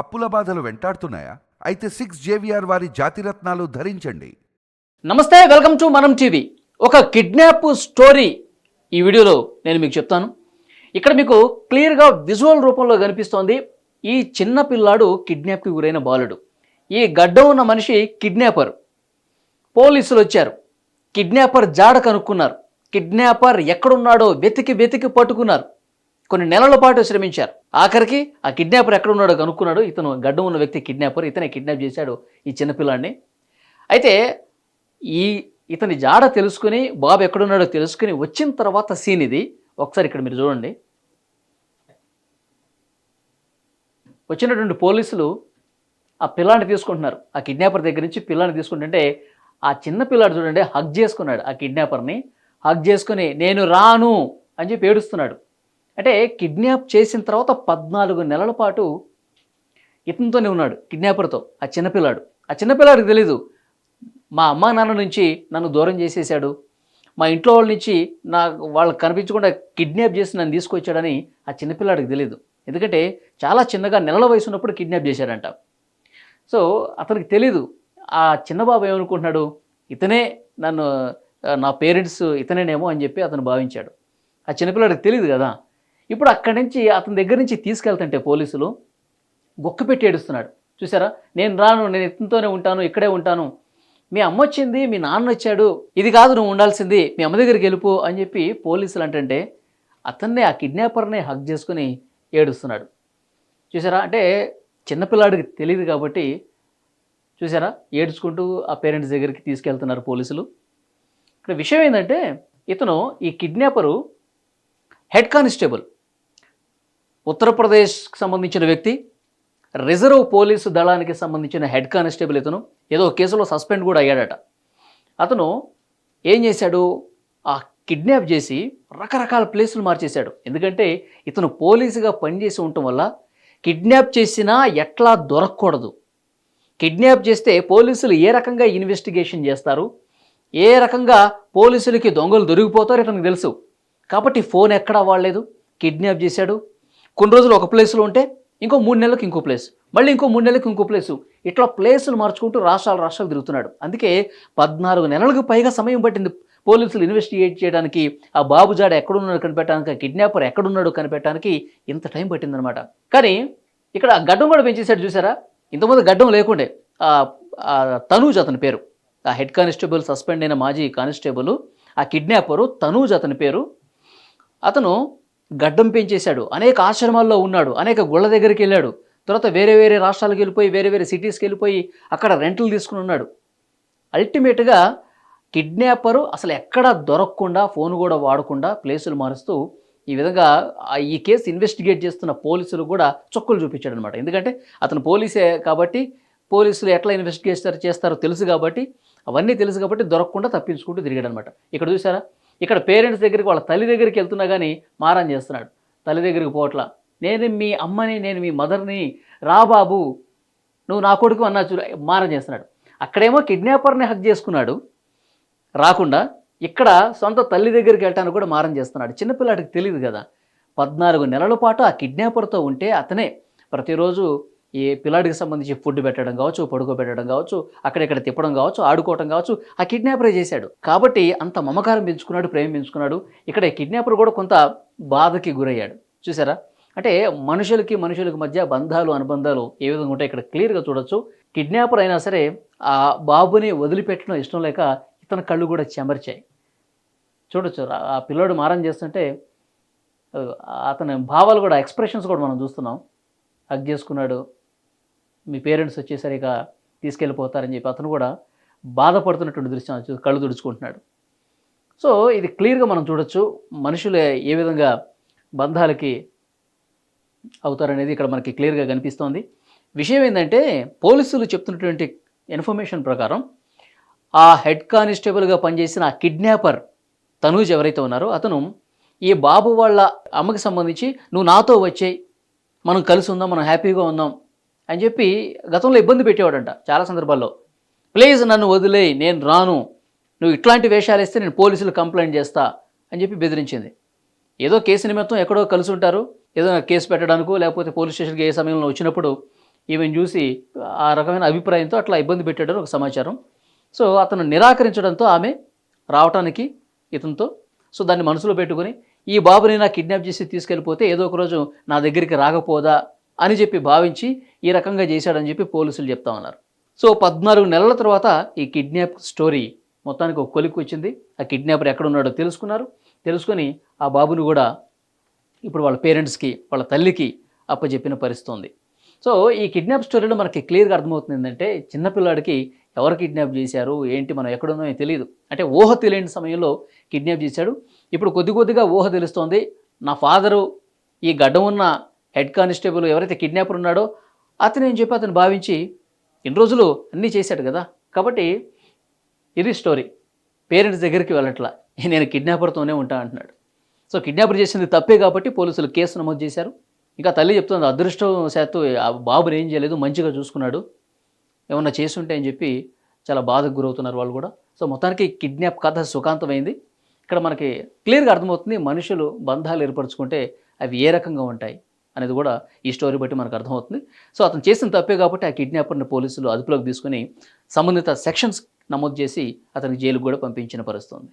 అప్పుల బాధలు వెంటాడుతున్నాయా? అయితే సిక్స్ జేవిఆర్ వారి జాతిరత్నాలు ధరించండి. నమస్తే వెల్కమ్ టు మనం టీవీ. ఒక కిడ్నాప్ స్టోరీ ఈ వీడియోలో నేను మీకు చెప్తాను. ఇక్కడ మీకు క్లియర్గా విజువల్ రూపంలో కనిపిస్తోంది ఈ చిన్న పిల్లాడు కిడ్నాప్కి గురైన బాలుడు. ఈ గడ్డం ఉన్న మనిషి కిడ్నాపర్. పోలీసులు వచ్చారు. కిడ్నాపర్ జాడ కనుక్కున్నారు. కిడ్నాపర్ ఎక్కడున్నాడో వెతికి వెతికి పట్టుకున్నారు. కొన్ని నెలల పాటు శ్రమించారు. ఆఖరికి ఆ కిడ్నాపర్ ఎక్కడ ఉన్నాడో కనుక్కున్నాడు. ఇతను గడ్డం ఉన్న వ్యక్తి కిడ్నాపర్. ఇతనే కిడ్నాప్ చేశాడు ఈ చిన్నపిల్లాడిని అయితే ఈ ఇతని జాడ తెలుసుకుని బాబు ఎక్కడున్నాడో తెలుసుకుని వచ్చిన తర్వాత సీన్ ఇది. ఒకసారి ఇక్కడ మీరు చూడండి. వచ్చినటువంటి పోలీసులు ఆ పిల్లాన్ని తీసుకుంటున్నారు. ఆ కిడ్నాపర్ దగ్గర నుంచి పిల్లాన్ని తీసుకుంటుంటే ఆ చిన్న పిల్లాడు చూడండి హగ్ చేసుకున్నాడు ఆ కిడ్నాపర్ని. హగ్ చేసుకుని నేను రాను అని చెప్పి ఏడుస్తున్నాడు. అంటే కిడ్నాప్ చేసిన తర్వాత పద్నాలుగు నెలల పాటు ఇతనితోనే ఉన్నాడు కిడ్నాపర్తో ఆ చిన్నపిల్లాడు. ఆ చిన్నపిల్లాడికి తెలీదు మా అమ్మా నాన్న నుంచి నన్ను దూరం చేసేసాడు మా ఇంట్లో వాళ్ళ నుంచి నా వాళ్ళకి కనిపించకుండా కిడ్నాప్ చేసి నన్ను తీసుకొచ్చాడని ఆ చిన్నపిల్లాడికి తెలియదు ఎందుకంటే చాలా చిన్నగా నెలల వయసు ఉన్నప్పుడు కిడ్నాప్ చేశాడంట. సో అతనికి తెలీదు ఆ చిన్నబాబు ఏమనుకుంటున్నాడు ఇతనే నన్ను నా పేరెంట్స్ ఇతనేనేమో అని చెప్పి అతను భావించాడు. ఆ చిన్నపిల్లాడికి తెలియదు కదా ఇప్పుడు అక్కడి నుంచి అతని దగ్గర నుంచి తీసుకెళ్తుంటే పోలీసులు గొక్క పెట్టి ఏడుస్తున్నాడు. చూసారా? నేను రాను నేను ఇతనితోనే ఉంటాను ఇక్కడే ఉంటాను. మీ అమ్మ వచ్చింది మీ నాన్న వచ్చాడు ఇది కాదు నువ్వు ఉండాల్సింది మీ అమ్మ దగ్గరికి వెళ్ళిపో అని చెప్పి పోలీసులు అంటే అతన్నే ఆ కిడ్నాపర్నే హక్ చేసుకుని ఏడుస్తున్నాడు. చూసారా? అంటే చిన్నపిల్లాడికి తెలియదు కాబట్టి చూసారా? ఏడ్చుకుంటూ ఆ పేరెంట్స్ దగ్గరికి తీసుకెళ్తున్నారు పోలీసులు. ఇక్కడ విషయం ఏంటంటే ఇతను ఈ కిడ్నాపరు హెడ్ కానిస్టేబుల్ ఉత్తరప్రదేశ్కి సంబంధించిన వ్యక్తి రిజర్వ్ పోలీసు దళానికి సంబంధించిన హెడ్ కానిస్టేబుల్ ఇతను ఏదో కేసులో సస్పెండ్ కూడా అయ్యాడట. అతను ఏం చేశాడు? ఆ కిడ్నాప్ చేసి రకరకాల ప్లేసులు మార్చేశాడు. ఎందుకంటే ఇతను పోలీసుగా పనిచేసి ఉండటం వల్ల కిడ్నాప్ చేసినా ఎట్లా దొరకకూడదు. కిడ్నాప్ చేస్తే పోలీసులు ఏ రకంగా ఇన్వెస్టిగేషన్ చేస్తారు? ఏ రకంగా పోలీసులకి దొంగలు దొరికిపోతారో ఇతనికి తెలుసు. కాబట్టి ఫోన్ ఎక్కడా వాడలేదు కిడ్నాప్ చేశాడు. కొన్ని రోజులు ఒక ప్లేస్లో ఉంటే ఇంకో మూడు నెలలకు ఇంకో ప్లేస్ మళ్ళీ ఇంకో మూడు నెలలకు ఇంకో ప్లేసు ఇట్లా ప్లేసులు మార్చుకుంటూ రాష్ట్రాలు రాష్ట్రాలు తిరుగుతున్నాడు. అందుకే పద్నాలుగు నెలలకు పైగా సమయం పట్టింది పోలీసులు ఇన్వెస్టిగేట్ చేయడానికి. ఆ బాబుజాడ ఎక్కడున్నాడు కనిపెట్టడానికి ఆ కిడ్నాపర్ ఎక్కడున్నాడు కనిపెట్టడానికి ఇంత టైం పట్టిందనమాట కానీ ఇక్కడ ఆ గడ్డం కూడా పెంచేశాడు చూసారా? ఇంతకుముందు గడ్డం లేకుండే. తనూజ్ అతని పేరు. ఆ హెడ్ కానిస్టేబుల్ సస్పెండ్ అయిన మాజీ కానిస్టేబుల్ ఆ కిడ్నాపరు తనూజ్ అతని పేరు. అతను గడ్డం పెంచేశాడు. అనేక ఆశ్రమాల్లో ఉన్నాడు. అనేక గుళ్ళ దగ్గరికి వెళ్ళాడు. తర్వాత వేరే వేరే రాష్ట్రాలకు వెళ్ళిపోయి వేరే వేరే సిటీస్కి వెళ్ళిపోయి అక్కడ రెంట్లు తీసుకుని ఉన్నాడు. అల్టిమేట్గా కిడ్నాపరు అసలు ఎక్కడ దొరకకుండా ఫోన్ కూడా వాడకుండా ప్లేసులు మారుస్తూ ఈ విధంగా ఈ కేసు ఇన్వెస్టిగేట్ చేస్తున్న పోలీసులు కూడా చొక్కులు చూపించాడు అనమాట ఎందుకంటే అతను పోలీసే కాబట్టి పోలీసులు ఎట్లా ఇన్వెస్టిగేట్ చేస్తారో తెలుసు కాబట్టి అవన్నీ తెలుసు కాబట్టి దొరకకుండా తప్పించుకుంటూ తిరిగాడు అనమాట ఇక్కడ చూసారా ఇక్కడ పేరెంట్స్ దగ్గరికి వాళ్ళ తల్లి దగ్గరికి వెళ్తున్నా కానీ మారం చేస్తున్నాడు. తల్లి దగ్గరికి పోవట్లా. నేను మీ అమ్మని నేను మీ మదర్ని రా బాబు నువ్వు నా కొడుకు అన్నా చూ మారం చేస్తున్నాడు. అక్కడేమో కిడ్నాపర్ని హక్ చేసుకున్నాడు. రాకుండా ఇక్కడ సొంత తల్లి దగ్గరికి వెళ్ళటానికి కూడా మారం చేస్తున్నాడు. చిన్నపిల్లాడికి తెలియదు కదా. పద్నాలుగు నెలల పాటు ఆ కిడ్నాపర్తో ఉంటే అతనే ప్రతిరోజు ఏ పిల్లాడికి సంబంధించి ఫుడ్ పెట్టడం కావచ్చు పడుకోబెట్టడం కావచ్చు అక్కడెక్కడ తిప్పడం కావచ్చు ఆడుకోవడం కావచ్చు ఆ కిడ్నాపరే చేశాడు. కాబట్టి అంత మమకారం పెంచుకున్నాడు ప్రేమ పెంచుకున్నాడు. ఇక్కడ కిడ్నాపర్ కూడా కొంత బాధకి గురయ్యాడు. చూసారా? అంటే మనుషులకి మనుషులకి మధ్య బంధాలు అనుబంధాలు ఏ విధంగా ఉంటాయి ఇక్కడ క్లియర్గా చూడొచ్చు. కిడ్నాపర్ అయినా సరే ఆ బాబుని వదిలిపెట్టడం ఇష్టం లేక ఇతని కళ్ళు కూడా చెమర్చాయి. చూడొచ్చు ఆ- ఆ పిల్లోడు మారం చేస్తుంటే అతని భావాలు కూడా ఎక్స్ప్రెషన్స్ కూడా మనం చూస్తున్నాం. హగ్ చేసుకున్నాడు మీ పేరెంట్స్ వచ్చేసరిక తీసుకెళ్ళిపోతారని చెప్పి అతను కూడా బాధపడుతున్నటువంటి దృశ్యం కళ్ళు తుడుచుకుంటున్నాడు. సో ఇది క్లియర్గా మనం చూడొచ్చు. మనుషులు ఏ విధంగా బంధాలకి అవుతారనేది ఇక్కడ మనకి క్లియర్గా కనిపిస్తోంది. విషయం ఏంటంటే పోలీసులు చెప్తున్నటువంటి ఇన్ఫర్మేషన్ ప్రకారం ఆ హెడ్ కానిస్టేబుల్గా పనిచేసిన ఆ కిడ్నాపర్ తనూజ్ ఎవరైతే ఉన్నారో అతను ఈ బాబు వాళ్ళ అమ్మకి సంబంధించి నువ్వు నాతో వచ్చేయి. మనం కలిసి ఉందాం మనం హ్యాపీగా ఉందాం. అని చెప్పి గతంలో ఇబ్బంది పెట్టేవాడంట చాలా సందర్భాల్లో. ప్లీజ్ నన్ను వదిలేయి నేను రాను. నువ్వు ఇట్లాంటి వేషాలు వేస్తే నేను పోలీసులు కంప్లైంట్ చేస్తా అని చెప్పి బెదిరించింది. ఏదో కేసు నిమిత్తం ఎక్కడో కలిసి ఉంటారు. ఏదో కేసు పెట్టడానికో లేకపోతే పోలీస్ స్టేషన్కి ఏ సమయంలో వచ్చినప్పుడు ఈమెను చూసి ఆ రకమైన అభిప్రాయంతో అట్లా ఇబ్బంది పెట్టాడని ఒక సమాచారం. సో అతను నిరాకరించడంతో ఆమె రావటానికి ఇతనితో సో దాన్ని మనసులో పెట్టుకొని ఈ బాబుని నా కిడ్నాప్ చేసి తీసుకెళ్ళిపోతే ఏదో ఒక రోజు నా దగ్గరికి రాకపోదా? అని చెప్పి భావించి ఈ రకంగా చేశాడని చెప్పి పోలీసులు చెప్తా ఉన్నారు. సో పద్నాలుగు నెలల తర్వాత ఈ కిడ్నాప్ స్టోరీ మొత్తానికి ఒక కొలిక్కి వచ్చింది. ఆ కిడ్నాపర్ ఎక్కడ ఉన్నాడో తెలుసుకున్నారు. తెలుసుకొని ఆ బాబుని కూడా ఇప్పుడు వాళ్ళ పేరెంట్స్కి వాళ్ళ తల్లికి అప్పచెప్పిన పరిస్థితి ఉంది సో ఈ కిడ్నాప్ స్టోరీలో మనకి క్లియర్గా అర్థమవుతుంది ఏంటంటే చిన్నపిల్లాడికి ఎవరు కిడ్నాప్ చేశారు ఏంటి మనం ఎక్కడున్నామో తెలియదు. అంటే ఊహ తెలియని సమయంలో కిడ్నాప్ చేశాడు. ఇప్పుడు కొద్ది కొద్దిగా ఊహ తెలుస్తోంది. నా ఫాదరు ఈ గడ్డం ఉన్న హెడ్ కానిస్టేబుల్ ఎవరైతే కిడ్నాపర్ ఉన్నాడో అతను ఏం చెప్పి అతను భావించి ఇన్ని రోజులు అన్నీ చేశాడు కదా. కాబట్టి ఇది స్టోరీ పేరెంట్స్ దగ్గరికి వెళ్ళట్లా. నేను కిడ్నాపర్తోనే ఉంటా అంటున్నాడు. సో కిడ్నాపర్ చేసింది తప్పే కాబట్టి పోలీసులు కేసు నమోదు చేశారు. ఇంకా తల్లి చెప్తుంది అదృష్టవశాత్తు ఆ బాబుని ఏం చేయలేదు మంచిగా చూసుకున్నాడు. ఏమన్నా చేసుంటే అని చెప్పి చాలా బాధకు గురవుతున్నారు వాళ్ళు కూడా. సో మొత్తానికి కిడ్నాప్ కథ సుఖాంతమైంది. ఇక్కడ మనకి క్లియర్గా అర్థమవుతుంది మనుషులు బంధాలు ఏర్పరచుకుంటే అవి ఏ రకంగా ఉంటాయి. అనేది కూడా ఈ స్టోరీ బట్టి మనకు అర్థమవుతుంది. సో అతను చేసిన తప్పే కాబట్టి ఆ కిడ్నాపర్ని పోలీసులు అదుపులోకి తీసుకుని సంబంధిత సెక్షన్స్ నమోదు చేసి అతనికి జైలుకు కూడా పంపించిన పరిస్థితుంది